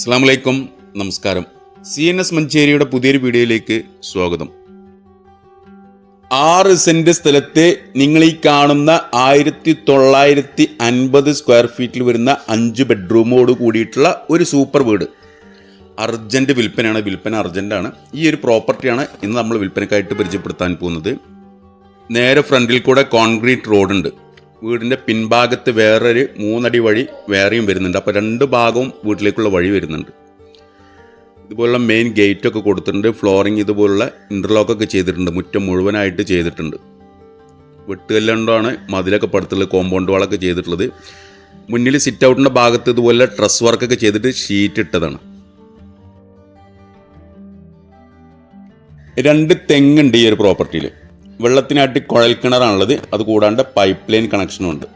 അസ്സാം വലൈക്കും നമസ്കാരം. സി എൻ എസ് മഞ്ചേരിയുടെ പുതിയൊരു വീഡിയോയിലേക്ക് സ്വാഗതം. ആറ് സെന്റ് സ്ഥലത്തെ നിങ്ങൾ ഈ കാണുന്ന ആയിരത്തി തൊള്ളായിരത്തി അൻപത് സ്ക്വയർ ഫീറ്റിൽ വരുന്ന അഞ്ച് ബെഡ്റൂമോട് കൂടിയിട്ടുള്ള ഒരു സൂപ്പർ വീട്. അർജന്റ് വിൽപ്പനയാണ്. വിൽപ്പന അർജന്റാണ് ഈ ഒരു പ്രോപ്പർട്ടിയാണ് ഇന്ന് നമ്മൾ വിൽപ്പനക്കായിട്ട് പരിചയപ്പെടുത്താൻ പോകുന്നത്. നേരെ ഫ്രണ്ടിൽ കൂടെ കോൺക്രീറ്റ് റോഡുണ്ട് വീടിന്റെ പിൻഭാഗത്ത് വേറൊരു മൂന്നടി വഴി വേറെയും വരുന്നുണ്ട്. അപ്പോൾ രണ്ട് ഭാഗവും വീട്ടിലേക്കുള്ള വഴി വരുന്നുണ്ട്. ഇതുപോലുള്ള മെയിൻ ഗേറ്റൊക്കെ കൊടുത്തിട്ടുണ്ട്. ഫ്ലോറിങ് ഇതുപോലുള്ള ഇന്റർലോക്കൊക്കെ ചെയ്തിട്ടുണ്ട്. മുറ്റം മുഴുവനായിട്ട് ചെയ്തിട്ടുണ്ട്. വെട്ടുകല്ലുകൊണ്ടാണ് മതിലൊക്കെ പടുത്തുള്ളത് കോമ്പൗണ്ട് വാളൊക്കെ ചെയ്തിട്ടുള്ളത്. മുന്നിൽ സിറ്റ് ഔട്ടിന്റെ ഭാഗത്ത് ഇതുപോലെ ഡ്രസ് വർക്കൊക്കെ ചെയ്തിട്ട് ഷീറ്റ് ഇട്ടതാണ്. രണ്ട് തെങ്ങുണ്ട് ഈ ഒരു പ്രോപ്പർട്ടിയിൽ വെള്ളത്തിനായിട്ട് കുഴൽ കിണറാണുള്ളത്. അത് കൂടാണ്ട് പൈപ്പ് ലൈൻ കണക്ഷനും ഉണ്ട്.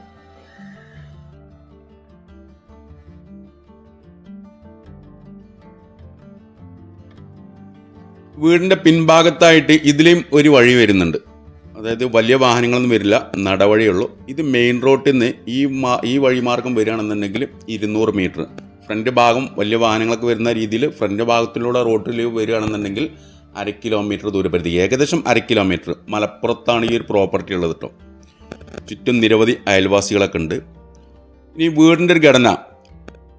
വീടിന്റെ പിൻഭാഗത്തായിട്ട് ഇതിലെയും ഒരു വഴി വരുന്നുണ്ട്. അതായത് വലിയ വാഹനങ്ങളൊന്നും വരില്ല നടവഴിയുള്ളൂ. ഇത് മെയിൻ റോട്ടിൽ നിന്ന് ഈ മാ ഈ വഴിമാർഗം വരികയാണെന്നുണ്ടെങ്കിൽ ഇരുന്നൂറ് മീറ്റർ ഫ്രണ്ട് ഭാഗം വലിയ വാഹനങ്ങളൊക്കെ വരുന്ന രീതിയിൽ ഫ്രണ്ട് ഭാഗത്തിലൂടെ റോട്ടിൽ വരികയാണെന്നുണ്ടെങ്കിൽ അര കിലോമീറ്റർ ദൂരപരിധി ഏകദേശം അര കിലോമീറ്റർ മലപ്പുറത്താണ് ഈ ഒരു പ്രോപ്പർട്ടി ഉള്ളത് കേട്ടോ ചുറ്റും നിരവധി അയൽവാസികളൊക്കെ ഉണ്ട്. ഇനി വീടിന്റെ ഒരു ഘടന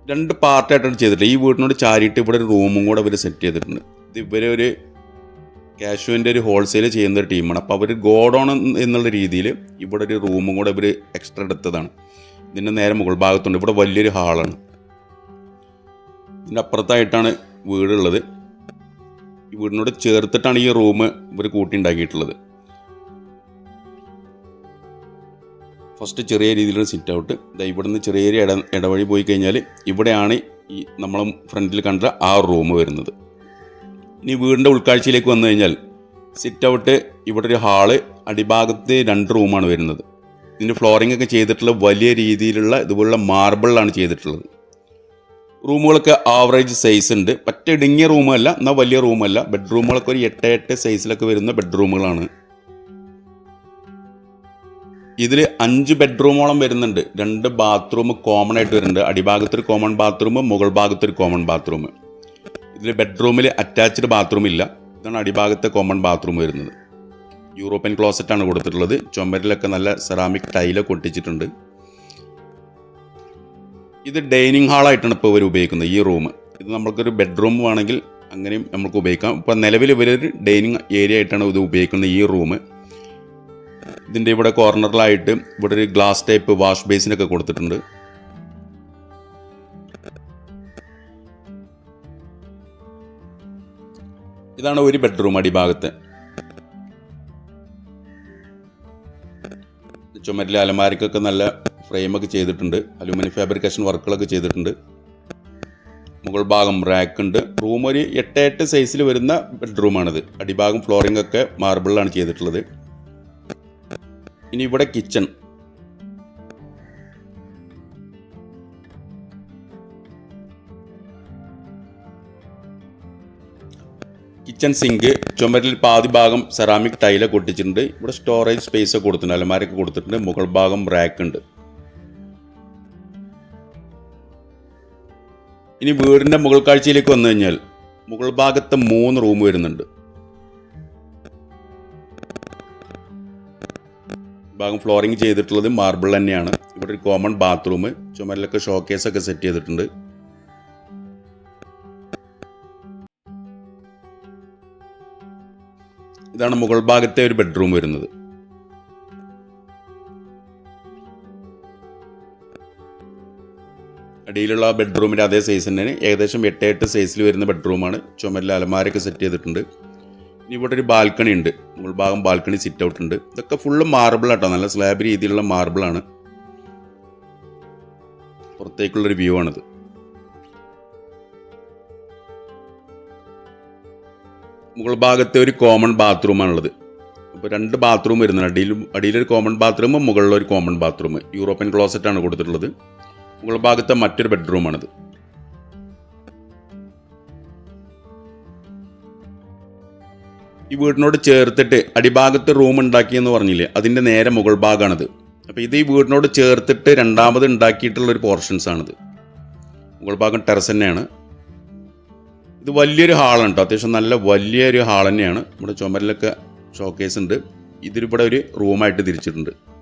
രണ്ട് പാർട്ടായിട്ടാണ് ചെയ്തിട്ടുള്ളത് ഈ വീടിനോട് ചാരിയിട്ട് ഇവിടെ ഒരു റൂമും കൂടെ അവർ സെറ്റ് ചെയ്തിട്ടുണ്ട്. ഇത് ഇവരെ ഒരു കാശുവിന്റെ ഒരു ഹോൾസെയിൽ ചെയ്യുന്ന ഒരു ടീമാണ് അപ്പോൾ അവർ ഗോഡൗൺ എന്നുള്ള രീതിയിൽ ഇവിടെ ഒരു റൂമും കൂടെ ഇവർ എക്സ്ട്രാ എടുത്തതാണ്. ഇതിന്റെ നേരെ മുകൾ ഭാഗത്തുണ്ട്. ഇവിടെ വലിയൊരു ഹാളാണ് ഇതിന്റെ അപ്പുറത്തായിട്ടാണ് വീടുള്ളത്. വീടിനോട് ചേർത്തിട്ടാണ് ഈ റൂം ഇവർ കൂട്ടിണ്ടാക്കിയിട്ടുള്ളത്. ഫസ്റ്റ് ചെറിയ രീതിയിലൊരു സിറ്റ് ഔട്ട് ഇവിടെ നിന്ന് ചെറിയ ഇട ഇടവഴി പോയി കഴിഞ്ഞാൽ ഇവിടെയാണ് ഈ നമ്മളെ ഫ്രണ്ടിൽ കണ്ട ആ റൂം വരുന്നത്. ഇനി വീടിന്റെ ഉൾക്കാഴ്ചയിലേക്ക് വന്നു കഴിഞ്ഞാൽ സിറ്റ് ഔട്ട് ഇവിടെ ഒരു ഹാൾ അടിഭാഗത്ത് രണ്ട് റൂമാണ് വരുന്നത്. ഇതിന്റെ ഫ്ലോറിംഗ് ഒക്കെ ചെയ്തിട്ടുള്ള വലിയ രീതിയിലുള്ള ഇതുപോലുള്ള മാർബിളാണ് ചെയ്തിട്ടുള്ളത്. റൂമുകളൊക്കെ ആവറേജ് സൈസ് ഉണ്ട്. പറ്റ ഇടുങ്ങിയ റൂമല്ല എന്നാൽ വലിയ റൂമല്ല. ബെഡ്റൂമുകളൊക്കെ ഒരു എട്ട് എട്ട് സൈസിലൊക്കെ വരുന്ന ബെഡ്റൂമുകളാണ്. ഇതിൽ അഞ്ച് ബെഡ്റൂമോളം വരുന്നുണ്ട്. രണ്ട് ബാത്റൂം കോമൺ ആയിട്ട് വരുന്നുണ്ട്. അടിഭാഗത്തൊരു കോമൺ ബാത്റൂം മുകൾ ഭാഗത്തൊരു കോമൺ ബാത്റൂം ഇതിൽ ബെഡ്റൂമിൽ അറ്റാച്ച്ഡ് ബാത്റൂം ഇല്ല. ഇതാണ് അടിഭാഗത്തെ കോമൺ ബാത്റൂം വരുന്നത്. യൂറോപ്യൻ ക്ലോസറ്റാണ് കൊടുത്തിട്ടുള്ളത്. ചുമരിലൊക്കെ നല്ല സെറാമിക് ടൈലൊക്കെ ഒട്ടിച്ചിട്ടുണ്ട്. ഇത് ഡൈനിങ് ഹാളായിട്ടാണ് ഇപ്പോൾ ഇവർ ഉപയോഗിക്കുന്നത് ഈ റൂം. ഇത് നമ്മൾക്കൊരു ബെഡ്റൂം വേണമെങ്കിൽ അങ്ങനെയും നമുക്ക് ഉപയോഗിക്കാം. ഇപ്പോൾ നിലവിൽ ഇവരൊരു ഡൈനിങ് ഏരിയ ആയിട്ടാണ് ഇത് ഉപയോഗിക്കുന്നത് ഈ റൂം. ഇതിന്റെ ഇവിടെ കോർണറിലായിട്ട് ഇവിടെ ഒരു ഗ്ലാസ് ടൈപ്പ് വാഷ് ബേസിനൊക്കെ കൊടുത്തിട്ടുണ്ട്. ഇതാണ് ഒരു ബെഡ്റൂം അടിഭാഗത്ത്. ചുമരിലെ അലമാരിക്കൊക്കെ നല്ല ഫ്രെയിമൊക്കെ ചെയ്തിട്ടുണ്ട്. അലുമിനിയം ഫാബ്രിക്കേഷൻ വർക്കുകളൊക്കെ ചെയ്തിട്ടുണ്ട്. മുകൾ ഭാഗം റാക്ക് ഉണ്ട്. റൂം ഒരു എട്ട് എട്ട് സൈസിൽ വരുന്ന ബെഡ്റൂമാണിത് അടിഭാഗം ഫ്ലോറിംഗ് ഒക്കെ മാർബിളിലാണ് ചെയ്തിട്ടുള്ളത്. ഇനി ഇവിടെ കിച്ചൺ കിച്ചൺ സിങ്ക് ചുമരിൽ പാതി ഭാഗം സെറാമിക് ടൈലൊക്കെ ഒട്ടിച്ചിട്ടുണ്ട്. ഇവിടെ സ്റ്റോറേജ് സ്പേസ് ഒക്കെ കൊടുത്തിട്ടുണ്ട്. അലമാരൊക്കെ കൊടുത്തിട്ടുണ്ട്. മുകൾ ഭാഗം റാക്ക് ഇനി വീടിന്റെ മുകൾ കാഴ്ചയിലേക്ക് വന്നു കഴിഞ്ഞാൽ മുകൾ ഭാഗത്ത് മൂന്ന് റൂം വരുന്നുണ്ട്. ഭാഗം ഫ്ലോറിങ് ചെയ്തിട്ടുള്ളത് മാർബിൾ തന്നെയാണ്. ഇവിടെ ഒരു കോമൺ ബാത്റൂം ചുമരിലൊക്കെ ഷോക്കേസ് ഒക്കെ സെറ്റ് ചെയ്തിട്ടുണ്ട്. ഇതാണ് മുകൾ ഭാഗത്തെ ഒരു ബെഡ്റൂം വരുന്നത്. അടിയിലുള്ള ബെഡ്റൂമിന്റെ അതേ സൈസ് തന്നെയാണ്. ഏകദേശം എട്ട് എട്ട് സൈസിൽ വരുന്ന ബെഡ്റൂമാണ് ചുമരിൽ അലമാരൊക്കെ സെറ്റ് ചെയ്തിട്ടുണ്ട്. ഇനി ഇവിടെ ഒരു ബാൽക്കണി ഉണ്ട്. മുകൾ ഭാഗം ബാൽക്കണി സിറ്റ് ഔട്ട് ഉണ്ട്. ഇതൊക്കെ ഫുള്ള് മാർബിൾ ആട്ടോ. നല്ല സ്ലാബ് രീതിയിലുള്ള മാർബിളാണ് പുറത്തേക്കുള്ളൊരു വ്യൂ ആണിത്. മുകൾ ഭാഗത്തെ ഒരു കോമൺ ബാത്റൂമാണുള്ളത് അപ്പോൾ രണ്ട് ബാത്റൂം വരുന്നുണ്ട്. അടിയിലും അടിയിലൊരു കോമൺ ബാത്റൂം മുകളിലൊരു കോമൺ ബാത്റൂം യൂറോപ്യൻ ക്ലോസറ്റാണ് കൊടുത്തിട്ടുള്ളത്. മുകൾ ഭാഗത്തെ മറ്റൊരു ബെഡ്റൂമാണിത്. ഈ വീടിനോട് ചേർത്തിട്ട് അടിഭാഗത്ത് റൂം ഉണ്ടാക്കിയെന്ന് പറഞ്ഞില്ലേ അതിന്റെ നേരെ മുകൾ ഭാഗമാണിത് അപ്പോൾ ഇത് ഈ വീടിനോട് ചേർത്തിട്ട് രണ്ടാമത് ഉണ്ടാക്കിയിട്ടുള്ള ഒരു പോർഷൻസ് ആണിത്. മുകൾ ഭാഗം ടെറസ് തന്നെയാണ്. ഇത് വലിയൊരു ഹാളാണ് കേട്ടോ അത്യാവശ്യം നല്ല വലിയൊരു ഹാൾ തന്നെയാണ്. നമ്മുടെ ചുമരിലൊക്കെ ഷോക്കേസ് ഉണ്ട്. ഇതിലിവിടെ ഒരു റൂമായിട്ട് തിരിച്ചിട്ടുണ്ട്.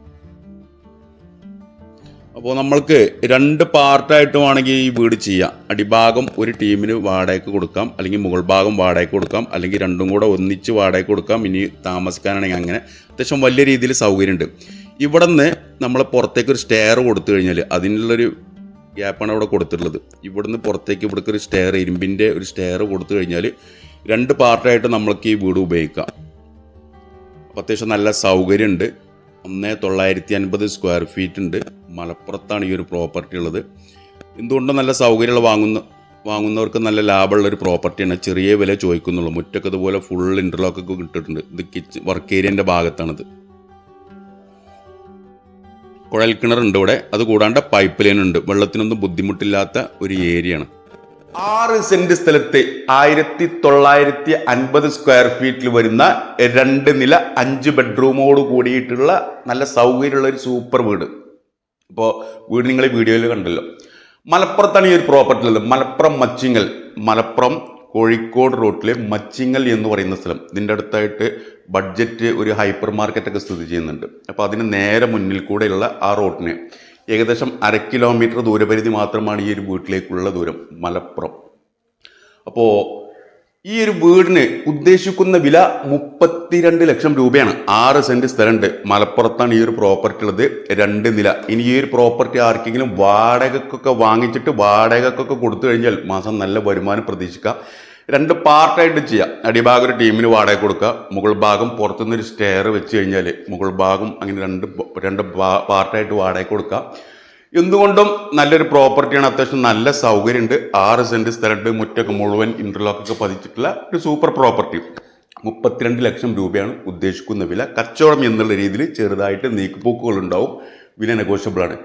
അപ്പോൾ നമ്മൾക്ക് രണ്ട് പാർട്ടായിട്ട് വേണമെങ്കിൽ ഈ വീട് ചെയ്യാം. അടിഭാഗം ഒരു ടീമിന് വാടകയ്ക്ക് കൊടുക്കാം അല്ലെങ്കിൽ മുകൾ ഭാഗം വാടകയ്ക്ക് കൊടുക്കാം അല്ലെങ്കിൽ രണ്ടും കൂടെ ഒന്നിച്ച് വാടകയ്ക്ക് കൊടുക്കാം. ഇനി താമസിക്കാനാണെങ്കിൽ അങ്ങനെ അത്യാവശ്യം വലിയ രീതിയിൽ സൗകര്യമുണ്ട്. ഇവിടെ നിന്ന് നമ്മൾ പുറത്തേക്ക് ഒരു സ്റ്റെയർ കൊടുത്തു കഴിഞ്ഞാൽ അതിനുള്ളൊരു ഗ്യാപ്പാണ് അവിടെ കൊടുത്തിട്ടുള്ളത്. ഇവിടുന്ന് പുറത്തേക്ക് ഇവിടേക്ക് ഒരു സ്റ്റെയർ ഇരുമ്പിന്റെ ഒരു സ്റ്റെയർ കൊടുത്തു കഴിഞ്ഞാൽ രണ്ട് പാർട്ടായിട്ട് നമ്മൾക്ക് ഈ വീട് ഉപയോഗിക്കാം. അപ്പോൾ അത്യാവശ്യം നല്ല സൗകര്യമുണ്ട്. ഒന്ന് തൊള്ളായിരത്തി അൻപത് സ്ക്വയർ ഫീറ്റ് ഉണ്ട്. മലപ്പുറത്താണ് ഈ ഒരു പ്രോപ്പർട്ടി ഉള്ളത്. എന്തുകൊണ്ടും നല്ല സൗകര്യമുള്ള വാങ്ങുന്ന വാങ്ങുന്നവർക്ക് നല്ല ലാഭമുള്ള ഒരു പ്രോപ്പർട്ടിയാണ് ചെറിയ വില ചോദിക്കുന്നുള്ളൂ. മുറ്റൊക്കെ ഇതുപോലെ ഫുൾ ഇന്റർലോക്ക് ഒക്കെ കിട്ടിയിട്ടുണ്ട് ഇത് കിച്ചൺ വർക്ക് ഏരിയന്റെ ഭാഗത്താണിത്. കുഴൽ കിണറുണ്ട് ഇവിടെ. അത് കൂടാണ്ട് പൈപ്പ് ലൈൻ ഉണ്ട്. വെള്ളത്തിനൊന്നും ബുദ്ധിമുട്ടില്ലാത്ത ഒരു ഏരിയയാണ് ആറ് സെന്റ് സ്ഥലത്ത് ആയിരത്തി തൊള്ളായിരത്തി അൻപത് സ്ക്വയർ ഫീറ്റിൽ വരുന്ന രണ്ട് നില അഞ്ച് ബെഡ്റൂമോട് കൂടിയിട്ടുള്ള നല്ല സൗകര്യമുള്ള ഒരു സൂപ്പർ വീട്. ഇപ്പോൾ വീട് നിങ്ങൾ വീഡിയോയിൽ കണ്ടല്ലോ. മലപ്പുറത്താണ് ഈ ഒരു പ്രോപ്പർട്ടി ഉള്ളത്. മലപ്പുറം മച്ചിങ്ങൽ. മലപ്പുറം കോഴിക്കോട് റോട്ടിലെ മച്ചിങ്ങൽ എന്ന് പറയുന്ന സ്ഥലം. ഇതിന്റെ അടുത്തായിട്ട് ബഡ്ജറ്റ് ഒരു ഹൈപ്പർ മാർക്കറ്റൊക്കെ സ്ഥിതി ചെയ്യുന്നുണ്ട്. അപ്പോൾ അതിന് നേരെ മുന്നിൽ കൂടെയുള്ള ആ റോട്ടിന് ഏകദേശം അര കിലോമീറ്റർ ദൂരപരിധി മാത്രമാണ് ഈ ഒരു വീട്ടിലേക്കുള്ള ദൂരം മലപ്പുറം. അപ്പോൾ ഈ ഒരു വീടിന് ഉദ്ദേശിക്കുന്ന വില മുപ്പത്തിരണ്ട് ലക്ഷം രൂപയാണ്. ആറ് സെന്റ് സ്ഥലമുണ്ട്. മലപ്പുറത്താണ് ഈ ഒരു പ്രോപ്പർട്ടി ഉള്ളത്. രണ്ട് നില. ഇനി ഈ ഒരു പ്രോപ്പർട്ടി ആർക്കെങ്കിലും വാടകക്കൊക്കെ വാങ്ങിച്ചിട്ട് വാടകക്കൊക്കെ കൊടുത്തു കഴിഞ്ഞാൽ മാസം നല്ല വരുമാനം പ്രതീക്ഷിക്കാം. രണ്ട് പാർട്ടായിട്ട് ചെയ്യാം. അടിഭാഗം ഒരു ടീമിന് വാടക കൊടുക്കുക. മുകൾ ഭാഗം പുറത്തുനിന്ന് ഒരു സ്റ്റെയർ വെച്ച് കഴിഞ്ഞാൽ മുകൾ ഭാഗം അങ്ങനെ രണ്ട് രണ്ട് പാർട്ടായിട്ട് വാടക കൊടുക്കുക. എന്തുകൊണ്ടും നല്ലൊരു പ്രോപ്പർട്ടിയാണ് അത്യാവശ്യം നല്ല സൗകര്യമുണ്ട്. ആറ് സെന്റ് സ്ഥലമുണ്ട്. മുറ്റൊക്കെ മുഴുവൻ ഇന്റർലോക്കൊക്കെ പതിച്ചിട്ടുള്ള ഒരു സൂപ്പർ പ്രോപ്പർട്ടി മുപ്പത്തിരണ്ട് ലക്ഷം രൂപയാണ് ഉദ്ദേശിക്കുന്ന വില. കച്ചവടം എന്നുള്ള രീതിയിൽ ചെറുതായിട്ട് നീക്കുപോക്കുകൾ ഉണ്ടാവും. വില നെഗോഷ്യബിൾ ആണ്.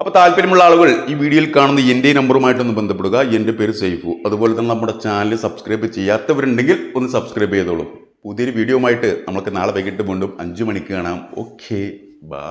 അപ്പോൾ താല്പര്യമുള്ള ആളുകൾ ഈ വീഡിയോയിൽ കാണുന്ന എന്റെ നമ്പറുമായിട്ടൊന്ന് ബന്ധപ്പെടുക. എന്റെ പേര് സൈഫു അതുപോലെ തന്നെ നമ്മുടെ ചാനൽ സബ്സ്ക്രൈബ് ചെയ്യാത്തവരുണ്ടെങ്കിൽ ഒന്ന് സബ്സ്ക്രൈബ് ചെയ്തോളൂ. പുതിയൊരു വീഡിയോ ആയിട്ട് നമുക്ക് നാളെ വൈകിട്ട് വീണ്ടും അഞ്ച് മണിക്ക് കാണാം. Okay bye